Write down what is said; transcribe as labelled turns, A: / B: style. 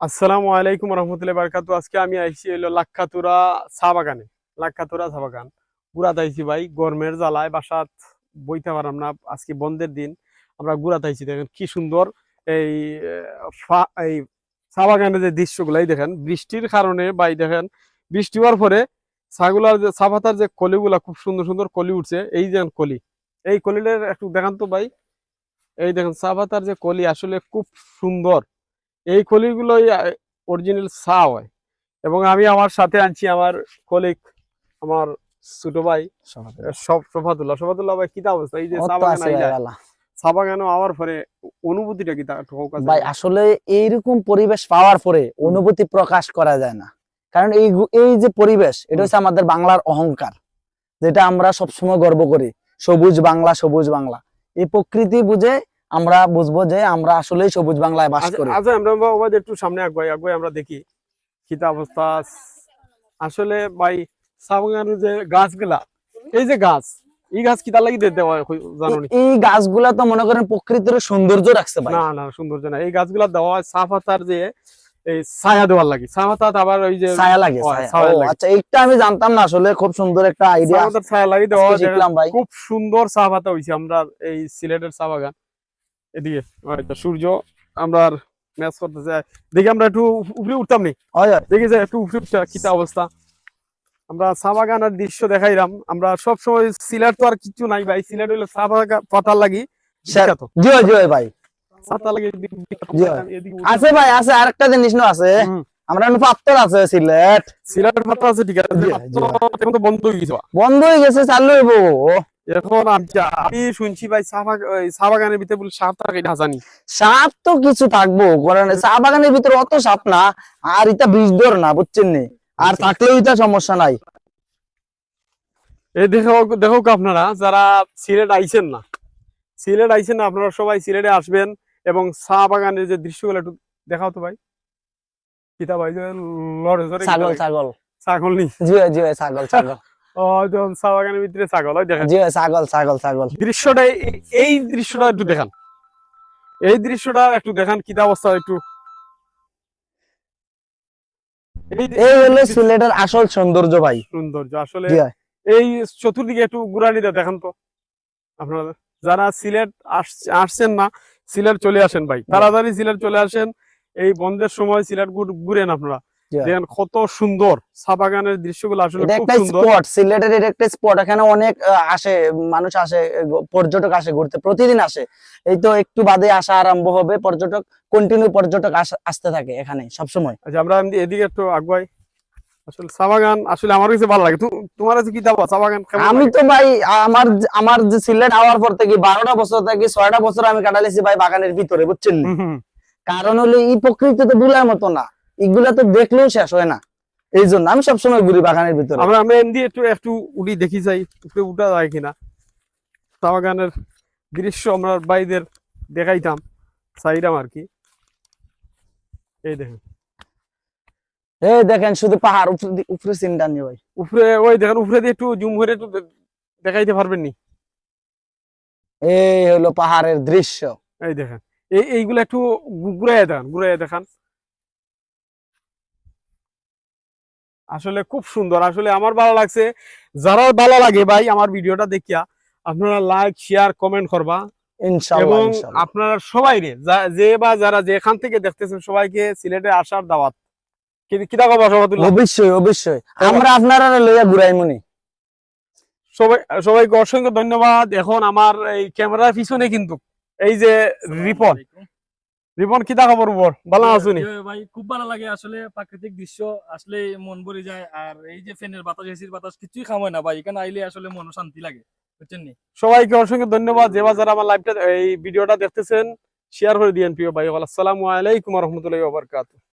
A: আসসালামু আলাইকুম রহমতুল্লাহ বারকাতু। আজকে আমি আইসি হইল লাক্ষাতুরা চা বাগানে। লাক্ষাতুরা চা বাগান। গুড়াত আইছি ভাই, গরমের জ্বালায় বাসাত বইতে পারলাম না। আজকে বন্ধের দিন, আমরা গুড়াত আইছি। দেখেন কি সুন্দর এই এই চা বাগানের যে দৃশ্যগুলো এই দেখেন। বৃষ্টির কারণে ভাই দেখেন, বৃষ্টি হওয়ার পরে ছাগুলার যে, চা পাতার যে কলিগুলা খুব সুন্দর সুন্দর কলি উঠছে। এই যে কলি। এই কলিটার একটু দেখান তো ভাই। এই দেখেন চা পাতার যে কলি আসলে খুব সুন্দর। এই কলিগুলোই অরিজিনাল চা হয়। এবং আমি আমার সাথে আনছি আমার কলিগ আমার ছোট ভাই সব শোভাতুল্লাহ শোভাতুল্লাহ ভাই কিতা অবস্থা? এই যে চা বাগান চা বাগানে আওয়ার পরে অনুভূতিটা কি
B: ভাই আসলে এইরকম পরিবেশ পাওয়ার পরে অনুভূতি প্রকাশ করা যায় না। কারণ এই এই যে পরিবেশ এটা হচ্ছে আমাদের বাংলার অহংকার যেটা আমরা সবসময় গর্ব করি। সবুজ বাংলা সবুজ বাংলা। এই প্রকৃতি বুঝে আমরা বুঝব যে আমরা আসলে সবুজ বাংলায় বাস করি।
A: আচ্ছা, আমরা বাবা একটু সামনে আগুয়াই আগুয়াই আমরা দেখি কিতা অবস্থা। আসলে ভাই চা বাগানের যে গাছগুলা এই যে গাছ এই গাছ কিতা লাগি দিতে হয় জানো
B: এই- গাছগুলা তো মনে করেন প্রকৃতির সৌন্দর্য রাখছে ভাই।
A: না না সৌন্দর্য না। এই গাছগুলা দেওয়া হয় চা পাতার যে এই ছায়া দেওয়ার লাগে। পাতা আবার ওই যে
B: ছায়া লাগে
A: লাগে।
B: আচ্ছা এইটা আমি জানতাম না আসলে খুব সুন্দর একটা আইডিয়া
A: ছায়া লাগিয়ে দেওয়া
B: ভাই।
A: খুব সুন্দর চা পাতা হয়েছে আমরা এই সিলেটের চা বাগান। এদিকে হয়তো সূর্য আমরা ম্যাচ করতে যাই দেখি আমরা একটু উপরে উঠতাম নি। দেখি যে একটু উপরে উঠতে কিতা অবস্থা? আমরা চা বাগানের দৃশ্য দেখাইলাম। আমরা সব সময় সিলেট তো আর কিছু নাই ভাই। সিলেট হইল চা বাগান পাতার লাগি বিখ্যাত।
B: জি জি ভাই
A: পাতা লাগি
B: আছে ভাই আছে আরেকটা জিনিস না আছে। আমরা পাত্তর আছে সিলেট।
A: সিলেট পাতা আছে ঠিক আছে। বন্ধ হয়ে গেছে
B: বন্ধ হয়ে গেছে চালু হইব।
A: এখন আমি শুনছি ভাই চা বাগানের ভিতরে বলে সাত টাকা এটা হাজানি
B: সাপ তো কিছু থাকব কারণ চা বাগানের ভিতরে অত সাপ না আর এটা বীজ দর না বুঝছেন নি? আর থাকলেও এটা সমস্যা নাই।
A: এই দেখো দেখো আপনারা যারা সিলেট আইছেন না সিলেট আইছেন না আপনারা সবাই সিলেটে আসবেন এবং চা বাগানের যে দৃশ্যগুলো একটু দেখাও তো ভাই। কিতা ভাই
B: ছাগল ছাগল।
A: ছাগল নি?
B: জি জি ছাগল ছাগল।
A: বাগানের ভিতরে ছাগল দেখেন।
B: জি ছাগল ছাগল ছাগল।
A: দৃশ্যটা এই- এই দৃশ্যটা একটু দেখান। এই দৃশ্যটা একটু দেখান কিতা অবস্থা একটু। এই
B: এই হলো সিলেটের আসল সৌন্দর্য ভাই।
A: সৌন্দর্য আসলে এই চতুর্দিকে একটু ঘুরানিটা দেখান তো। আপনারা যারা সিলেট আস- আসছেন না সিলেট চলে আসেন ভাই। তাড়াতাড়ি সিলেট চলে আসেন। এই বন্ধের সময় সিলেট ঘুর- ঘুরেন আপনারা। দেখেন কত সুন্দর চা বাগানের দৃশ্যগুলো আসলে
B: একটা স্পট সিলেটের এটা একটা স্পট এখানে অনেক আসে মানুষ আসে পর্যটক আসে ঘুরতে প্রতিদিন আসে। এই তো একটু বাদে আসা আরম্ভ হবে পর্যটক কন্টিনিউ পর্যটক আসতে থাকে এখানে সবসময়।
A: আচ্ছা আমরা এদিকে একটু আগুয়াই। আসলে চা বাগান আসলে আমার কাছে ভালো লাগে। তোমার কাছে কি দাবা চা বাগান
B: আমি তো ভাই আমার আমার যে সিলেট আওয়ার পর থেকে বারোটা বছর থেকে ছয়টা বছর আমি কাটালেছি ভাই বাগানের ভিতরে বুঝছেন। কারণ হলো এই প্রকৃতি তো বুলার মতো না। এগুলা তো দেখলেও শেষ হয় না। এই জন্য আমি সবসময় ঘুরি বাগানের ভিতরে।
A: আমরা আমরা এমনি একটু একটু উঠি দেখি যাই উপরে উঠা যায় কিনা। চা বাগানের দৃশ্য আমরা বাইদের দেখাইতাম চাইলাম আর কি। এই দেখেন।
B: এই দেখেন শুধু পাহাড় উপরে উপরে চিন্তা নিয়ে ভাই।
A: উপরে ওই দেখেন উপরে দিয়ে একটু জুম করে একটু দেখাইতে পারবেন নি?
B: এই হলো পাহাড়ের দৃশ্য।
A: এই দেখেন। এই এইগুলো একটু ঘুরাইয়া দেখান ঘুরাইয়া দেখান। আসলে খুব সুন্দর। আসলে আমার ভালো লাগছে। যারা ভালো লাগে ভাই আমার ভিডিওটা দেখিয়া আপনারা লাইক শেয়ার কমেন্ট করবা।
B: ইনশাআল্লাহ
A: এবং আপনারা সবাই রে যে বা যারা যেখান থেকে দেখতেছেন সবাইকে সিলেটে আসার দাওয়াত। কিতা কবা
B: অবশ্যই অবশ্যই। আমরা আপনারা লইয়া ঘুরাইমুনি।
A: সবাই সবাইকে অসংখ্য ধন্যবাদ। এখন আমার এই ক্যামেরার পিছনে কিন্তু এই যে রিপন রিপন কি খবর উপর ভালো আছো
C: নি ভাই খুব ভালো লাগে আসলে প্রাকৃতিক দৃশ্য আসলে মন ভরে যায় আর এই যে ফ্যানের বাতাস এসির বাতাস কিছুই খামায় না ভাই এখানে আইলে আসলে মন শান্তি লাগে বুঝছেন নি?
A: সবাইকে অসংখ্য ধন্যবাদ যে যারা আমার লাইভটা এই ভিডিওটা দেখতেছেন শেয়ার করে দিয়েন প্রিয় ভাই আসসালামু আলাইকুম রহমতুল্লাহ বারকাত